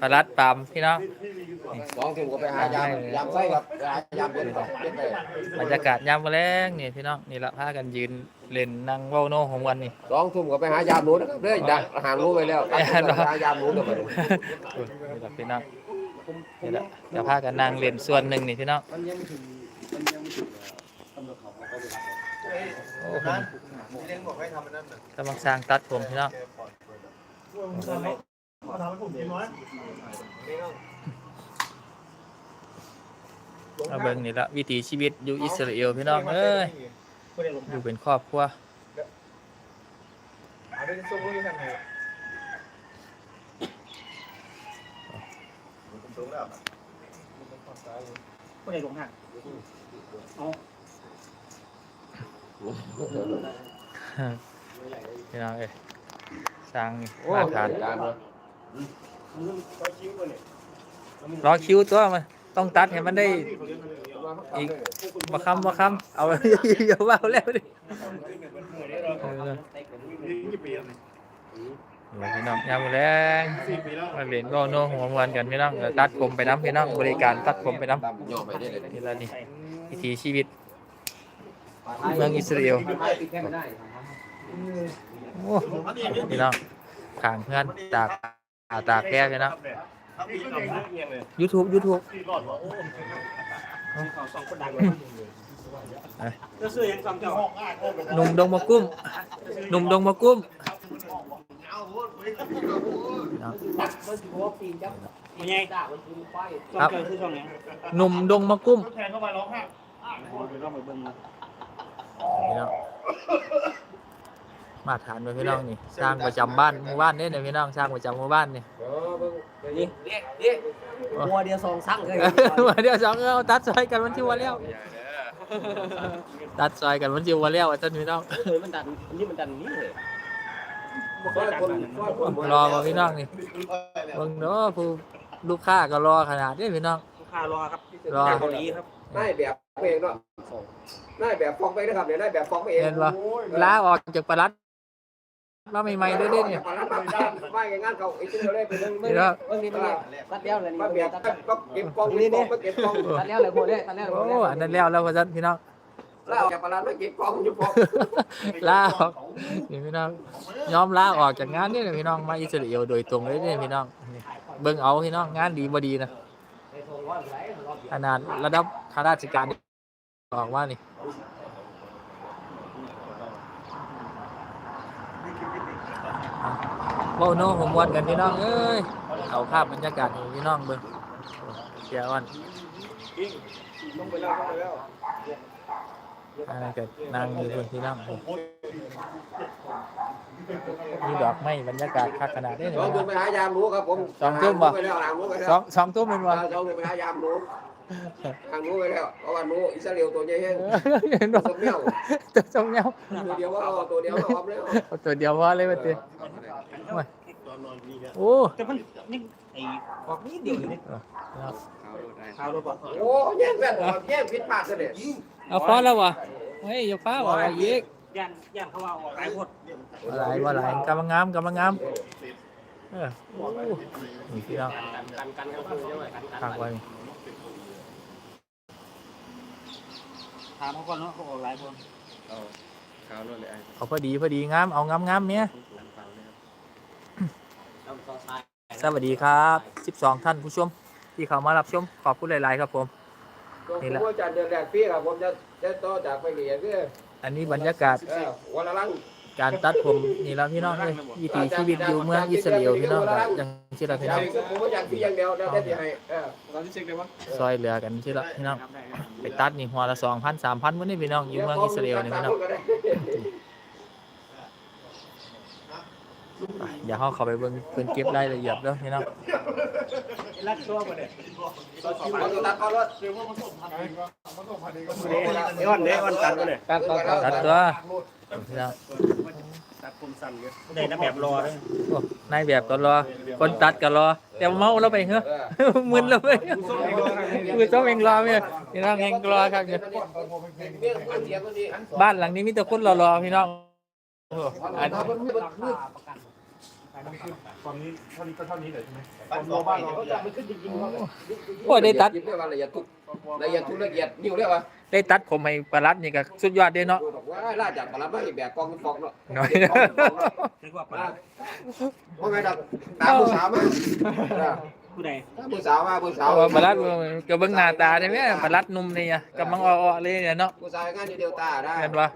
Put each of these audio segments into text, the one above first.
ปลารัดปามพี่น้อง สองทุ่มก็ไปหายาม ยามไส้ครับไปหายามเย็นก่อนเย็นไปบรรยากาศยามมื้อแลงนี่พี่น้องนี่ละพากันยืนเล่นนั่งเว้าโน่ของวันนี่ สองทุ่มก็ไปหายามหนูนะครับเด้อดักอาหารหนูไปแล้วตัดทุ่มก็ไปหายามหนูเดี๋ยวไปนี่ละพี่น้องนี่ละจะพากันนั่งเล่นส่วนหนึ่งนี่พี่น้องมันยังไม่ถึงมันยังไม่ถึงตำรวจเขาเขาไปรับโอ้โหกำลังสร้างตัดผมพี่น้อง มาเบิ่งนี่ละวิถีชีวิตอยู่อิสราเอลพี่น้องเอ้ยอยู่เป็นครอบครัวผู้ใดลงหักเอาพี่น้องเอ้ยสร้างนี่โอ้มาตรฐานกา รอคิวตัวมันต้องตัดให้มันได้อีกมาคำมาคำเอาอย่าว่าแล้วดิเออเอาพี่น้องยามแรงมาเล่นก็โน้หัวมวนกันพี่น้องตัดผมไปน้ำพี่น้องบริการตัดผมไปน้ตามย่อไปได้เลยำนี่ละนี่วิถีชีวิตเมืองอิสราเอลพี่น้องขางเพื่อนตาก อาตาแก้พี่น้อง YouTube YouTube เขาสองคนดังเลยจ้าซื้อยังสองเจ้าหนุ่มดงมะกุ้มหนุ่มดงมะกุ้มมันไงสองเจ้าซื้อช่องไหนหนุ่มดงมะกุ้มไปลองไปเบิ่งพี่น้ องมาฐานไปพี่น้องนี่สร้างประจำบ้านหมู่บ้านเนี่ยนะพี่น้องสร้างประจำหมู่บ้านนี่ นี่นี่หัวเดียวสองสั่งเลยมาเดี๋ยวสองเอาตัดซอยกันมันที่ว่าแล้ว ตัดซอยกันมันที่ว่าแล้วอะท่านพี่น้องเฮ้ยมันดันนี่มันดันนี่เลยรอมาพี่น้องนี่เบิ่งเนาะผู้ลูกค้าก็รอขนาดนี้พี่น้อง ลูกค้ารอครับรอเกาหลีครับนายแบบเองเนาะนายแบบฟองไปนะครับเนี่ยนายแบบฟองไปเองเห็นว่าลาออกจากปลัด มาใหม่ๆด้วยเด้เนี่ยมาแล้วมาไม่งานเขาไอ้ที่เราได้เป็นเรื่องนี่เนาะเบิ่งนี่เบิ่งนี่ตัดแล้วเลยนี่มาแบบก็เก็บกองนี่นี่เก็บกองตัดแล้วเลยโคตรเลยตัดแล้วเลยโอ้อันนั้นแล้วแล้วพ่อท่านพี่น้องแล้วแกปลาไม่เก็บกองอยู่พอลาออกนี่พี่น้องยอมลาออกจากงานนี่นะพี่น้องมาอิสราเอลโดยตรงเลยเนี่ยพี่น้องนี่เบิ่งเอาพี่น้องงานดีบ่ดีนะขนาดระดับข้าราชการออกว่านี่ เว้าโน้ผมวันกันพี่น้องเอ้ยเอาภาพบรรยากาศให้พี่น้องเบิ่งเสียอ่อนลงไปแล้วลงไปแล้วอันนั้นก็นั่งอยู่บนที่นั่งมีดอกไม้บรรยากาศคักขนาดนี้สเลองยทุ่มไปหายามรู้ครับผมสองทุ่มบ่ไปแล้วหลังรู้ไปแล้สอวงสองทุ่มเป็นวันสองทุ่มไปหายามรู้ ทางรู้ไปแล้วเพราะว่ารู้อิสราเอลตัวใหญ่แห้งเห็นบ่สมเนี้ยตัวสองเงาตัวเดียวว่าเอาตัวเดียวก็พร้อมแล้วเอาตัวเดียวพอเลยว่าติโอ้แต่มันนี่ไอ้ออกนี่เดียวนี่ขาวรถบ่โอ้แย่งแม่นแย่งผิดพลาดเลยเอาพอแล้ววะเฮ้ยอย่าฟ้าว่าอีกย่านย่านเขาว่าออกหลายคนอะไรว่าหลายกำลังงามกำลังงามเออโอ้นี่พี่น้องกันกันกันกันเยอะกันคักไว้ ถามเขาก่อนเนาะเขาออกหลายคนเอาพอดีพอดีงามเอางามงามๆเนี่ยสวัสดีครับ 12 ท่านผู้ชม ที่เข้ามารับชมขอบคุณหลาย ๆ ครับผม นี่แหละผมจะเดือนแรกพี่ครับผมจะจะต่อจากไปเหรียญคืออันนี้บรรยากาศ เออวันละลัง การตัดผมนี่แล้วพี่น้องเลยวิถีชีวิตอยู่เมืองอิสราเอลพี่น้องก็ยังที่เราพี่น้องผมก็อยากพี่อย่างเดียวเดี๋ยวได้ที่ให้เออซอยเหลือกันที่เราพี่น้องไปตัดนี่หัวละ2,000 3,000มื้อนี้พี่น้องอยู่เมืองอิสราเอลนี่พี่น้องไปเดี๋ยวเฮาเข้าไปเบิ่งเพิ่นเก็บรายละเอียดเด้อพี่น้องรักตัวบ่ได้เอาตัวตัดเอารถเดี๋ยววันเดี๋ยววันตัดก็เลยตัดตัดตัดตัวพี่น้อง ตัดผมสั้นเลยได้นะแบบรอเลยโอ้นายแบบก็รอ คนตัดก็รอ แต่เมาแล้วไปเหรอมึนแล้วไปคือต้องเองรอเนี่ยพี่น้องเองรอครับเนี่ยบ้านหลังนี้มีแต่คนรอๆพี่น้องโอ้อันอัความนี้เท่านี้ก็เท่านี้เลยใช่ไหมบ้านเราบ้านเราโอ้ได้ตัดยิบเรียกว่าละเอียดทุกละเอียดทุกละเอียดนิ้วเรียกว่า ได้ตัดผมให้ปลารัดนี่ก็สุดยอดเด้เนาะดูบอกว่าล่าจากปลาไม่แบกกองฟอกเนาะน้อยเรียกว่าปลาเพราะไงดักตามผู้สาวมาผู้ใดตามผู้สาวมาผู้สาวเอาว่าปลารัดก็เบิ่งหน้าตาได้ไหมปลารัดหนุ่มนี่อะกำลังอ้อๆเลยเนี่ยเนาะผู้สาวงานอยู่เดียวตาได้เห็นปะ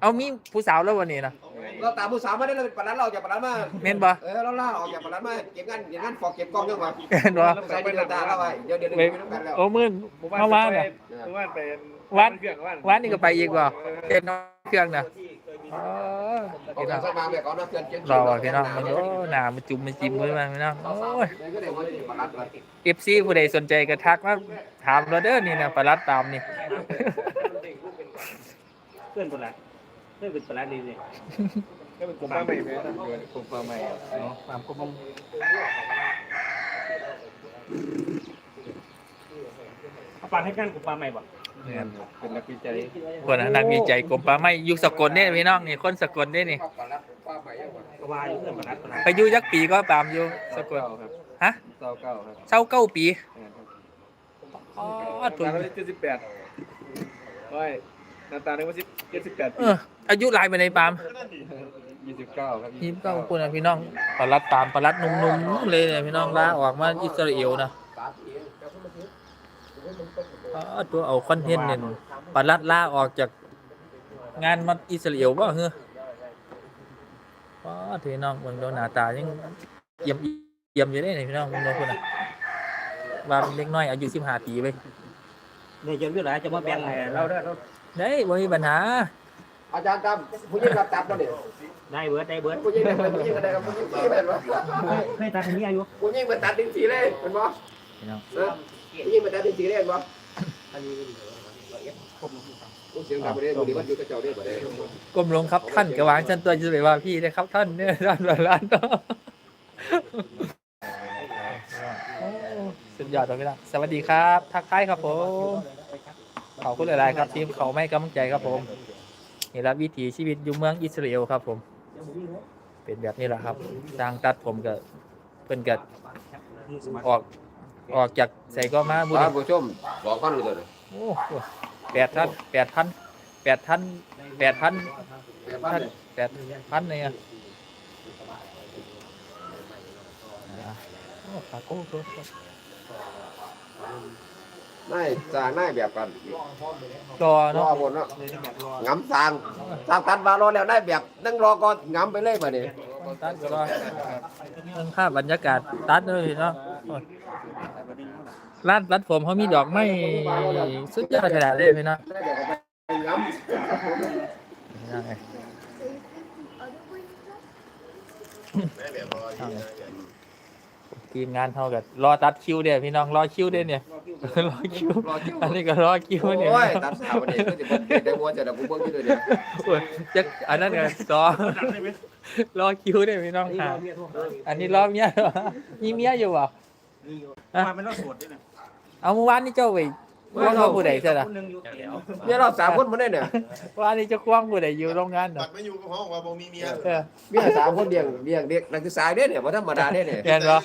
เอามีผู้สาวแล้ววันนี้นะ เราตามผู้สาวมาได้เราเป็นปลาเราจากปลามาเห็นปะเออเราล่าออกจากปลามาเก็บงานเก็บงานฟอกเก็บกองยังวะเห็นปะใส่เดียวตาเราไว้เดี๋ยวเดี๋ยวเดี๋ยวไปน้ำกันแล้วโอ้มื่นเข้ามาเนี่ยว่านเป็นวัดเครื่องว่านวันนี้ก็ไปอีกว่ะเอ็นเครื่องนะอ๋อออกพี่น้จาอกงสมาแบบก่อนนะเพื่อนเจ็บรอว่ะพี่น้องมันโอ้หน้ามันจุ่มมันจิ้มเลยมันพี่น้องโอ้ยก็ได้ว่าปลาเลยเอฟซีผู้ใดสนใจก็ทักมาถามเราเด้อนี่นะปลารัดตามนี่ เพื่อนปลา เพื่เป็นปลาดีเลยก็เป็นกลุ่มป้าใหม่ไหมกลุ่มป้าใหม่เนาะความกลมเอาปลาให้กันกับปลาใหม่บ่เนี่ยเป็นนักวิจัยคนนั้นนักวิจัยกรมป่าไม้อยู่สกลเนี่ยพี่น้องนี่คนสกลเนี่ยนี่ปลาลัดปลาใหม่ยังวะก็ว่าอยู่เพื่อนปลาปลาไปอยู่ยักปีก็ตามอยู่สกลฮะเก้าเก้าครับเศร้าเก้าปีอ๋อถูกตาเจ็ดสิบแปดโอ้ย หน้าตาเนี่ยว่าสิบเจ็ดสิบแปดเออ อายุหลายไปในปาล์มยี่สิบเก้าครับยี่สิบเก้าคนนะพี่น้องปลารัดตามปลารัดหนุ่มๆเลยเนี่ยพี่น้องลาออกมาอิสราเอลนะปลาเองแต่คนมันถืออ๋อตัวเอาคอนเทนต์เนี่ยปลารัดลาออกจากงานมาอิสราเอลบ่เหรออ๋อพี่น้องเบิ่งดูหน้าตายังเยี่ยมเยี่ยมอยู่เลยเนี่ยพี่น้องเบิ่งดูคนน่ะว่าเป็นเล็กน้อยอายุสิบห้าปีไปเนี่ยจะเรื่องอะไรจะมาแบ่งให้เราได้เรา ได้บ่มีปัญหา อาจารย์ตามผู้หญิงรับตัดมาเนี่ยได้เบิร์ดได้เบิร์ดผู้หญิงเนี่ยผู้หญิงอะไรกับผู้หญิงที่เป็นวะเคยตัดอย่างนี้อายุผู้หญิงมันตัดดิ้งสีเลยเป็นบ่พี่น้องเออผู้หญิงมันตัดดิ้งสีเลยเป็นบ่ผู้เสียงดังไปเลยวันนี้วันหยุดกระเจ้าได้บ่ได้ก้มลงครับท่านกระวางฉันตัวจะไปว่าพี่เลยครับท่านเนี่ยท่านแบบร้านต่อโอ้สุดยอดเลยพี่น้องสวัสดีครับ ทักทายครับผม ขอบคุณหลายๆครับทีมเขาไม่กำลังใจครับผมนี่ละวิถีชีวิตอยู่เมืองอิสราเอลครับ ผม เป็นแบบนี้แหละครับทางตัดผมก็เพิ่นก็ออกออกจากใส่ก็มาบุญท่านผู้ชมบอกกันเลยโอ้โหแปดพันแปดพันแปดพันแปดพันท่านแปดพันเนี่ยอะโอ้ขาโก้โก้โก้ นายสร้างนายแบบกันรอรอเนาะบนเนาะงำสร้างสร้างตัดมารอแล้วได้แบบนั่งรอก่อนงำไปเลยบ่เนี่ยตัดก็รอเรื่องภาพบรรยากาศตัดเลยเนาะโอ้ยร้านตัดผมเขามีดอกไม้สุดยอดขนาดเลยพี่เนาะได้แบบไปงำนี่ไง ทีมงานเท่ากับรอตัดคิวเดียวพี่น้องรอคิวเดียวเนี่ย รอคิว รอคิวอันนี้ก็รอคิวเนี่ยโอ้ยตัดสาววันนี้ก็จะบอกได้หัวจะได้กูเบิ่งอยู่เลยเนี่ยโอ้ยจักอันนั้นก็รอรอคิวเดียวพี่น้องค่ะอันนี้รอเมียเหรอมีเมียอยู่บ่มาเป็นเราสวดด้วยนะเอาเมื่อวานนี่เจ้าไปค วงเขาผู้ใดใช่ไหมคนนึงอยู่แล้วเนี่ยเราสามคนมาได้เนี่ยเมื่อวานนี้เจ้าควงผู้ใดอยู่โรงงานเหรอบัดไม่อยู่กับห้องว่าบ่มีเมียเออเมียสามคนเลี้ยงเลี้ยงเด็กนักศึกษาเด้เนี่ยบ่ธรรมดาเด้เนี่ยเห็นบ่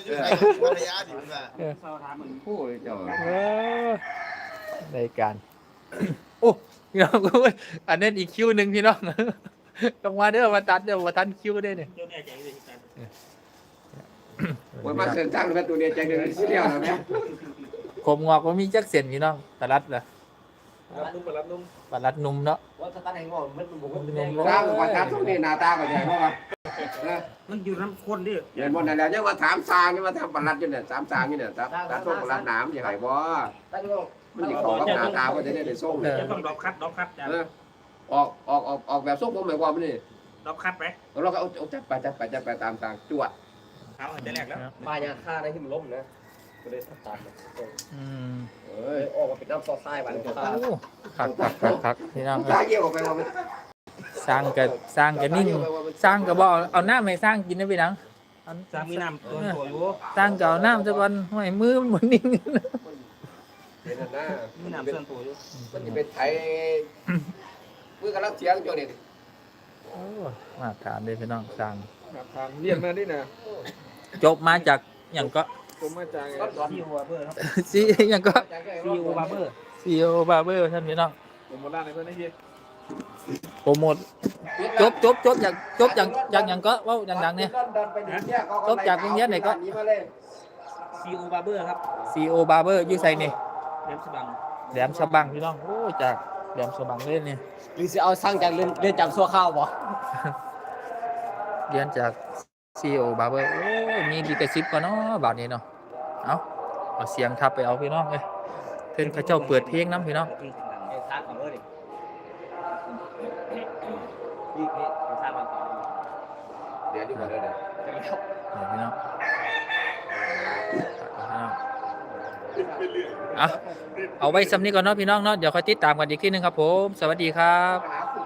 ภรรยาดิมันว่าเราถามมึงโอ้ยเจ้าเออในการโอ้พี่น้องอันนั้นอีกคิวหนึ่งพี่น้องต้องมาเด้อมาตัดเด้อมาทันคิวได้เนี่ยเจ้าแน่ใจเลยกันโอ้ยมาเส้นทางแล้วตัวเนี่ยใจเดินสิเดียวแล้วแม่ ผมงอกว่ามีจักเส้นพี่น้องตลัดเหรอรับนุ่มรับนุ่มตลัดนุ่มเนาะว่าสตาร์ทให้งอมันบ่นุ่มสร้างว่าตัดตรงนี้หน้าตาก็ใหญ่เพราะว่าเออมันอยู่น้ำข้นดิเห็นบ่นั่นแหละยังว่าถามสร้างยังว่าทำปลัดอยู่เนี่ยสามสร้างอยู่เนี่ยตัดตัดตรงปลัดหนามสิให้บ่มันสิเข้ากับหน้าตาก็จะได้ได้ส่งจะต้องดอกคัดดอกคัดจ้ะเออออกออกออกออกแบบส่งผมหมายความว่านี่ดอกคัดไหมแล้วเราก็เอาเอาจับไปจับไปจับไปตามทางจวดเอาจะแรกแล้วปลายาฆ่าได้ที่มันล้มนะ ก็เลยตัดอืมเอ้ยออกมาเป็นน้ำซอสไส้บ้านเขาโอ้คักคักคักคักพี่น้องตาเกี่ยวออกไปว่ามันสร้างกับสร้างกับนิ่งสร้างกับบ่เอาเอาน้ำให้สร้างกินได้พี่น้องเอาสามีน้ำตัวตัวอยู่สร้างกับเอาน้ำซะก่อนห้อยมือมันบ่นิ่งเห็นนะมีน้ำเสื่อมตัวอยู่มันจะเป็นไทยมือกำลังเสียงจนนี่โอ้มาถามเลยพี่น้องสร้างครับทางเรียนมาดินะจบมาจากอย่างก็ ผมมาจากซีโอบาร์เบอร์ครับซีอย่างก็ซีโอบาร์เบอร์ซีโอบาร์เบอร์ท่านพี่น้องผมมาล่าในเพื่อนได้ทีโปรโมทจบจบจบอย่างจบอย่างอย่างอย่างก็เว่าดังๆเนี่ยจบจากโรงเรียนไหนก็ซีโอบาร์เบอร์ครับซีโอบาร์เบอร์อยู่ไสนี่เล็บสบังแหลมฉบังพี่น้องโอ้จากแหลมฉบังเล่นนี่หรือจะเอาสร้างจากเรือนเรือนจำชั่วข้าวบ่เรียนจากซีโอบาร์เบอร์โอ้มีดีกระซิบก็เนาะบาทนี้เนาะ เอาเอาเสียงทับไปเอาพี่น้องเลยเพิ่นเขาเจ้าเปิดเพลงน้ำพี่น้องเพลงดังเอซาของเออดินี่นี่เอซาบางของเดี๋ยวดีกว่าเด้อเด้อจะแล้วเดี๋ยวพี่น้องเอาเอาไว้สำนี้ก่อนเนาะพี่น้องเนาะเดี๋ยวค่อยติดตามกันอีกทีหนึงครับผม สวัสดีครับหา